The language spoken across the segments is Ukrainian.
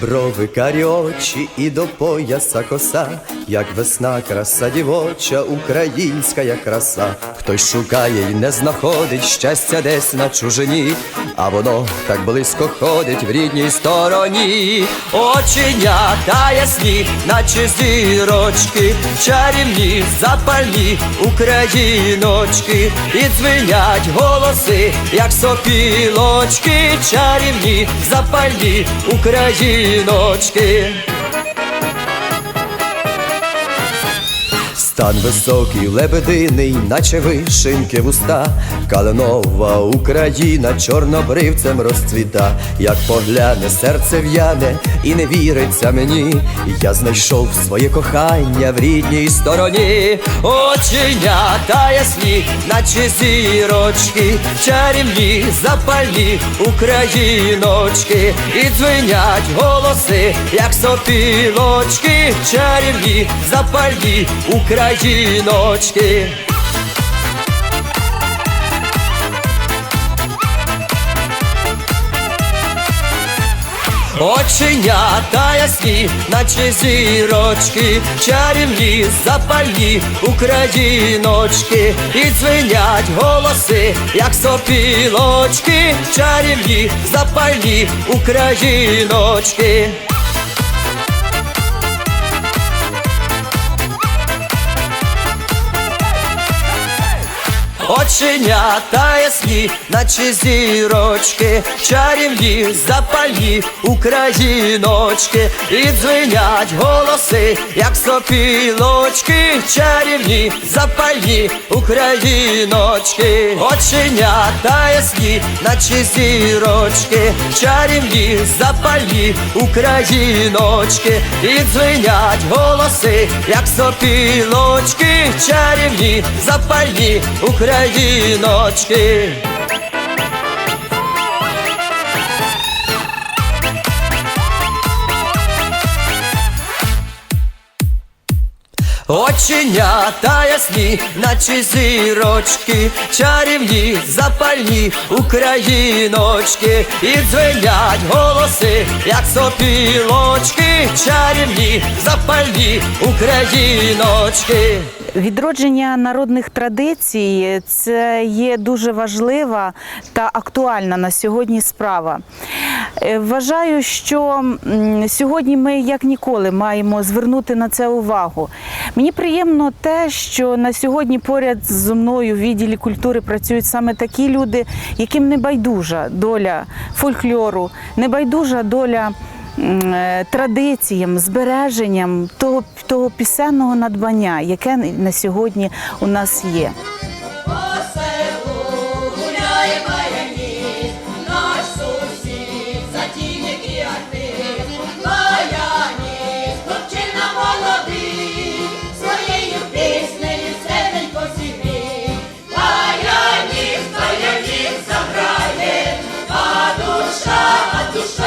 Брови, карі очі і до пояса коса, як весна, краса дівоча, українська краса. Хтось шукає й не знаходить щастя десь на чужині, а воно так близько ходить в рідній стороні. Оченята ясні, наче зірочки, чарівні, запальні україночки, і дзвенять голоси, як сопілочки, чарівні, запальні україночки. Стан високий, лебединий, наче вишеньки вуста, Калинова Україна чорнобривцем розцвіта, як погляне, серце в'яне і не віриться мені. Я знайшов своє кохання в рідній стороні, оченята ясні, наче зірочки, чарівні, запальні україночки, і дзвенять голоси, як сопілочки, чарівні, запальні україночки. Оченята ясні, наче зірочки, чарівні, запальні україночки, і дзвенять голоси, як сопілочки, чарівні, запальні україночки. Оченята ясні, наче зірочки, чарівні, запальні україночки, і дзвенять голоси, як сопілочки, чарівні, запальні україночки, оченята ясні, наче зірочки, чарівні, запальні україночки, і дзвенять голоси, як сопілочки, чарівні, запальні україночки стіночки. Оченята ясні, наче зірочки, чарівні, запальні україночки, і дзвенять голоси, як сопілочки, чарівні, запальні україночки. Відродження народних традицій це є дуже важлива та актуальна на сьогодні справа. Е, Вважаю, що сьогодні ми як ніколи маємо звернути на це увагу. Мені приємно те, що на сьогодні поряд зі мною в відділі культури працюють саме такі люди, яким не байдужа доля фольклору, не байдужа доля е, традиціям, збереженням того, того пісенного надбання, яке на сьогодні у нас є.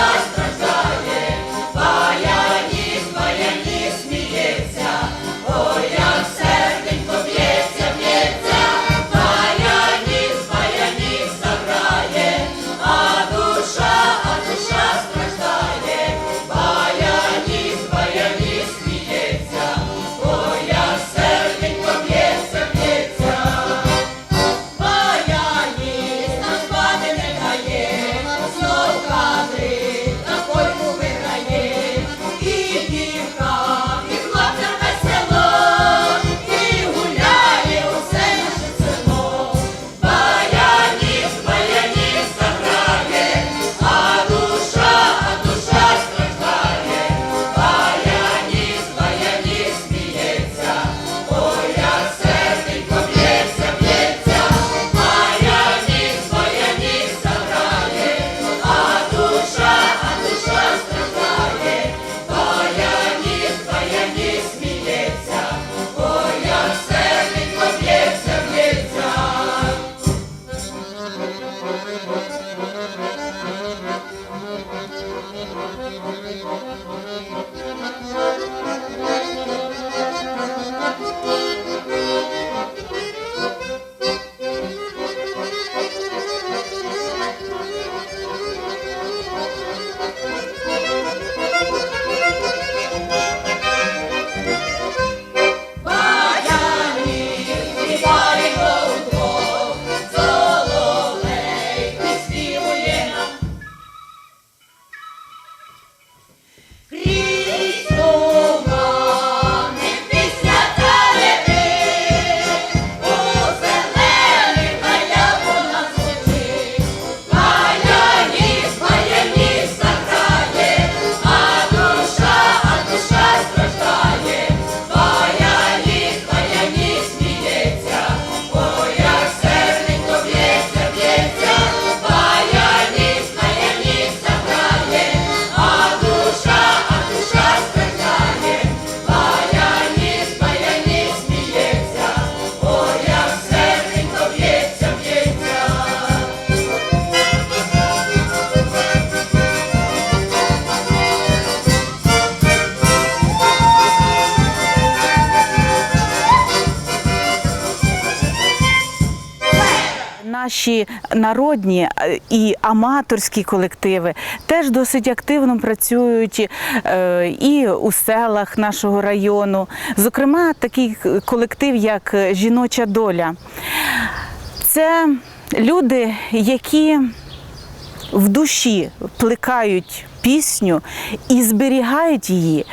А наші народні е, і аматорські колективи теж досить активно працюють е, і у селах нашого району. Зокрема, такий колектив, як Жіноча доля. Це люди, які в душі плекають пісню і зберігають її.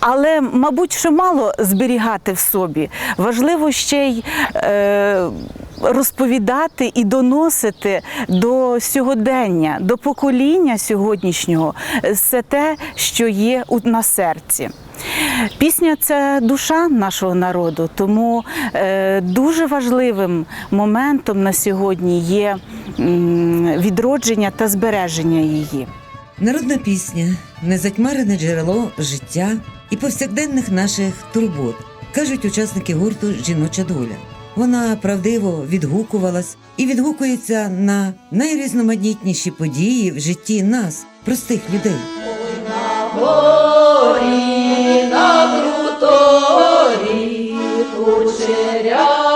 Але, мабуть, що мало зберігати в собі. Важливо ще й е, розповідати і доносити до сьогодення, до покоління сьогоднішнього все те, що є на серці. Пісня це душа нашого народу, тому е, дуже важливим моментом на сьогодні є відродження та збереження її. Народна пісня незатьмарене джерело життя і повсякденних наших турбот, кажуть учасники гурту Жіноча доля. Вона правдиво відгукувалась і відгукується на найрізноманітніші події в житті нас, простих людей. На горі на круторі кучерявий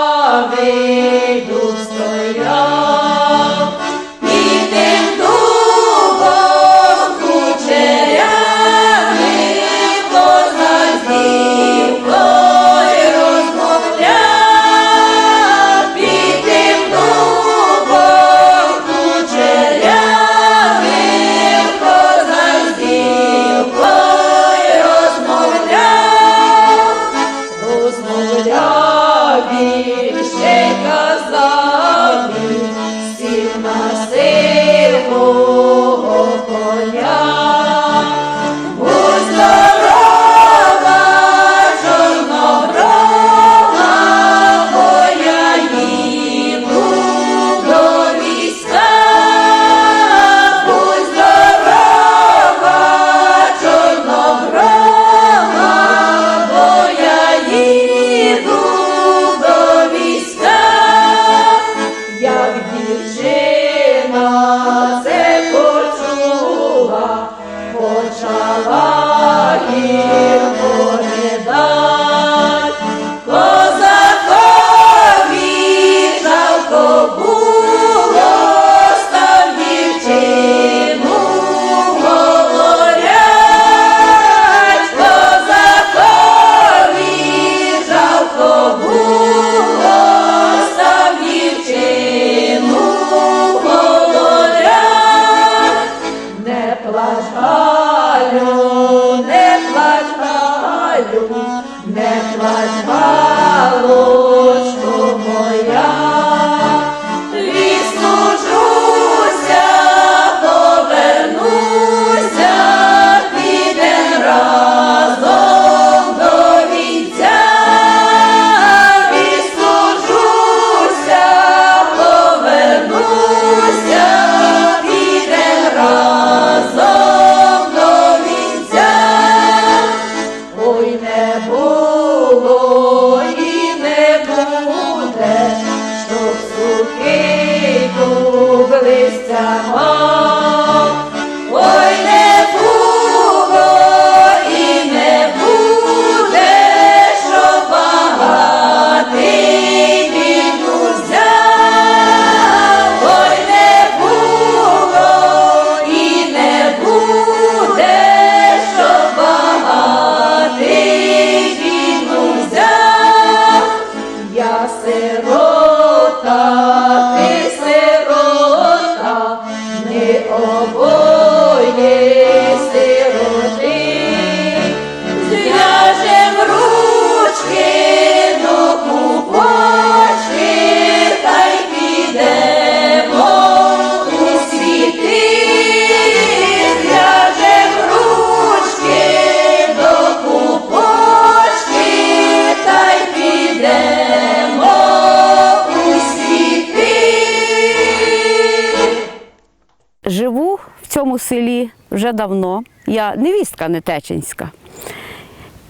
давно. Я невістка Нетечинська.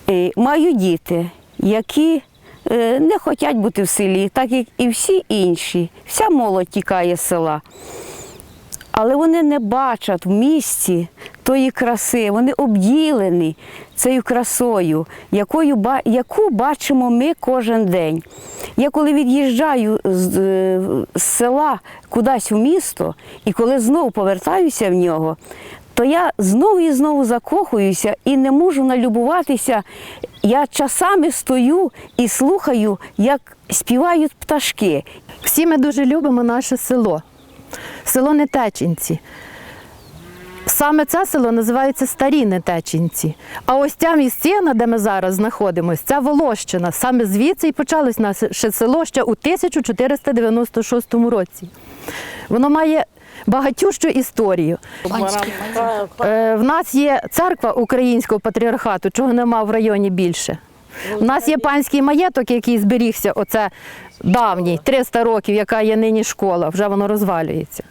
І маю діти, які е, не хочуть бути в селі, так як і всі інші. Вся молодь тікає з села. Але вони не бачать в місті тої краси, вони обділені цією красою, якою, яку бачимо ми кожен день. Я коли від'їжджаю з, е, з села кудись у місто, і коли знову повертаюся в нього, то я знову і знову закохуюся і не можу налюбуватися. Я часами стою і слухаю, як співають пташки. Всі ми дуже любимо наше село, село Нетечинці. Саме це село називається Старі Нетечинці. А ось ця місцина, де ми зараз знаходимося, це Волощина. Саме звідси і почалось наше село ще у 1496 році. Воно має багатющу історію. Е, В нас є церква українського патріархату, чого нема в районі більше. У нас є панський маєток, який зберігся, оце давній, 300 років, яка є нині школа, вже воно розвалюється.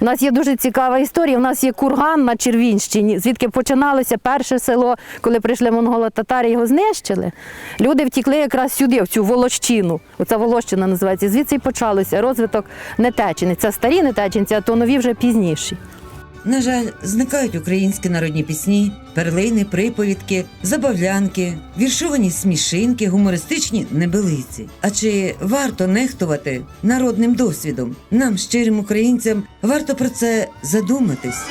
У нас є дуже цікава історія. У нас є курган на Червінщині, звідки починалося перше село, коли прийшли монголо-татари, його знищили. Люди втікли якраз сюди, в цю Волощину. Оця Волощина називається. Звідси і почалося розвиток Нетечини. Це старі Нетечинці, а то нові вже пізніші. На жаль, зникають українські народні пісні, перлини, приповідки, забавлянки, віршовані смішинки, гумористичні небелиці. А чи варто нехтувати народним досвідом? Нам, щирим українцям, варто про це задуматись.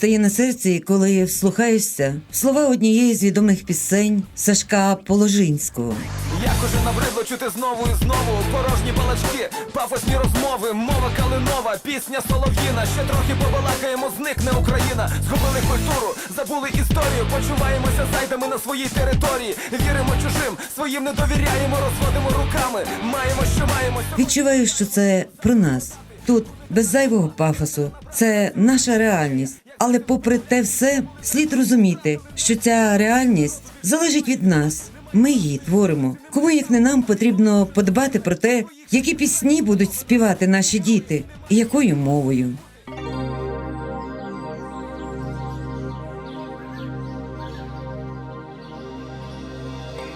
Стає на серці, коли вслухаєшся в слова однієї з відомих пісень Сашка Положинського. Як уже набридло чути знову і знову порожні балачки, пафосні розмови, мова калинова, пісня солов'їна. Ще трохи побалакаємо, зникне Україна. Згубили культуру, забули історію. Почуваємося зайдами на своїй території. Віримо чужим, своїм не довіряємо, розводимо руками. Маємо, що маємо. Відчуваю, що це про нас. Тут без зайвого пафосу. Це наша реальність. Але, попри те, все слід розуміти, що ця реальність залежить від нас. Ми її творимо. Кому як не нам потрібно подбати про те, які пісні будуть співати наші діти, і якою мовою.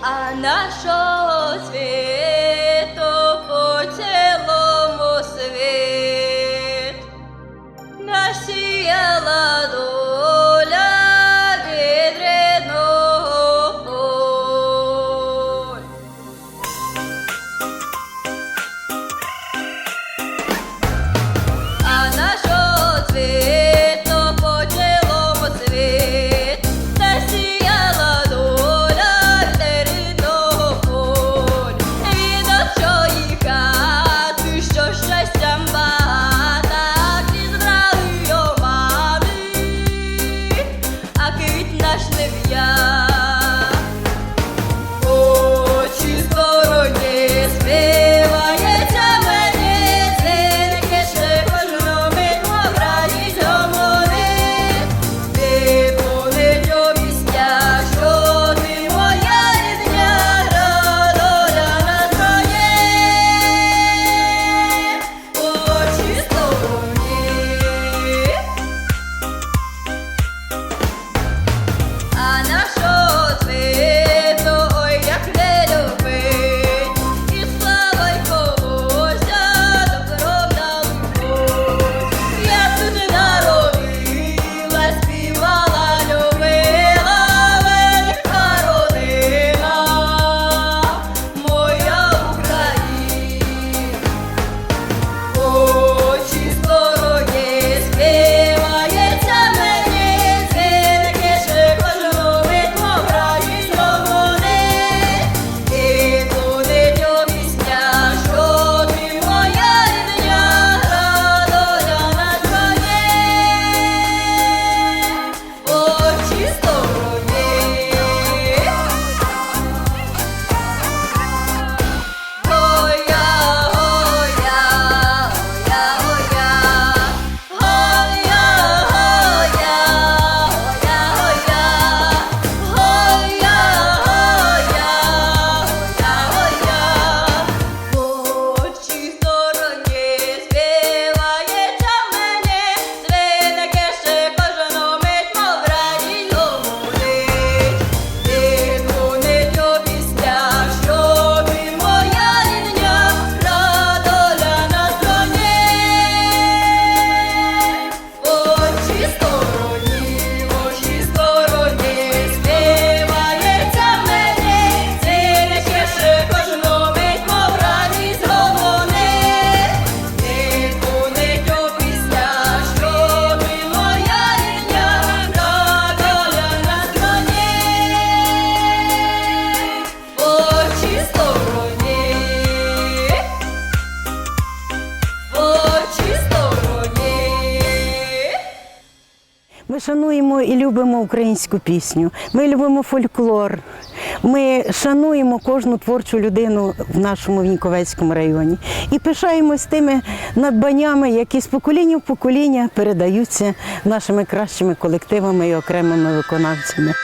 А нашого світу Ми шануємо і любимо українську пісню. Ми любимо фольклор. Ми шануємо кожну творчу людину в нашому Віньковецькому районі і пишаємось тими надбаннями, які з покоління в покоління передаються нашими кращими колективами і окремими виконавцями.